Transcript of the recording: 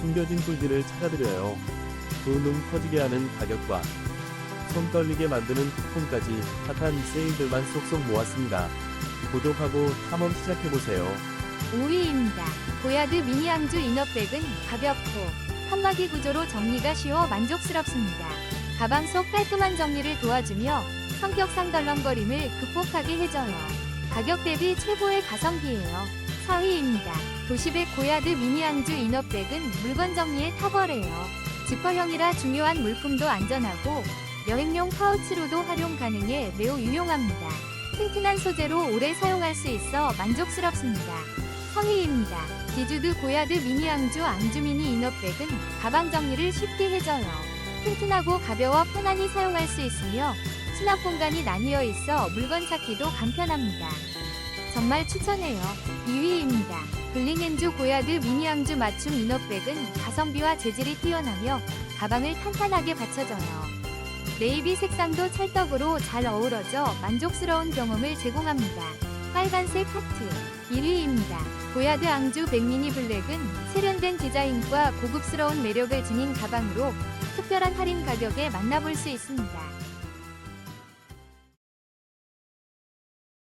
숨겨진 꿀들을 찾아드려요. 두눈 커지게 하는 가격과 손 떨리게 만드는 쿠폰까지 핫한 세일들만 쏙쏙 모았습니다. 구독하고 탐험 시작해보세요. 5위입니다. 보야드 미니 항주 이너백은 가볍고 칸막이 구조로 정리가 쉬워 만족스럽습니다. 가방 속 깔끔한 정리를 도와주며 성격상 덜렁거림을 극복하게 해줘요. 가격 대비 최고의 가성비예요. 4위입니다. 도시백 고야드 미니 항주 이너백은 물건 정리에 탁월해요. 지퍼형이라 중요한 물품도 안전하고 여행용 파우치로도 활용 가능해 매우 유용합니다. 튼튼한 소재로 오래 사용할 수 있어 만족스럽습니다. 성의입니다. 디주드 고야드 미니 앙주 앙주 미니 이너백은 가방 정리를 쉽게 해줘요. 튼튼하고 가벼워 편안히 사용할 수 있으며 수납 공간이 나뉘어 있어 물건 찾기도 간편합니다. 정말 추천해요. 2위입니다. 블링앤주 고야드 미니 앙주 맞춤 이너백은 가성비와 재질이 뛰어나며 가방을 탄탄하게 받쳐줘요. 네이비 색상도 찰떡으로 잘 어우러져 만족스러운 경험을 제공합니다. 빨간색 하트 1위입니다. 보야드 앙주 백미니 블랙은 세련된 디자인과 고급스러운 매력을 지닌 가방으로 특별한 할인 가격에 만나볼 수 있습니다.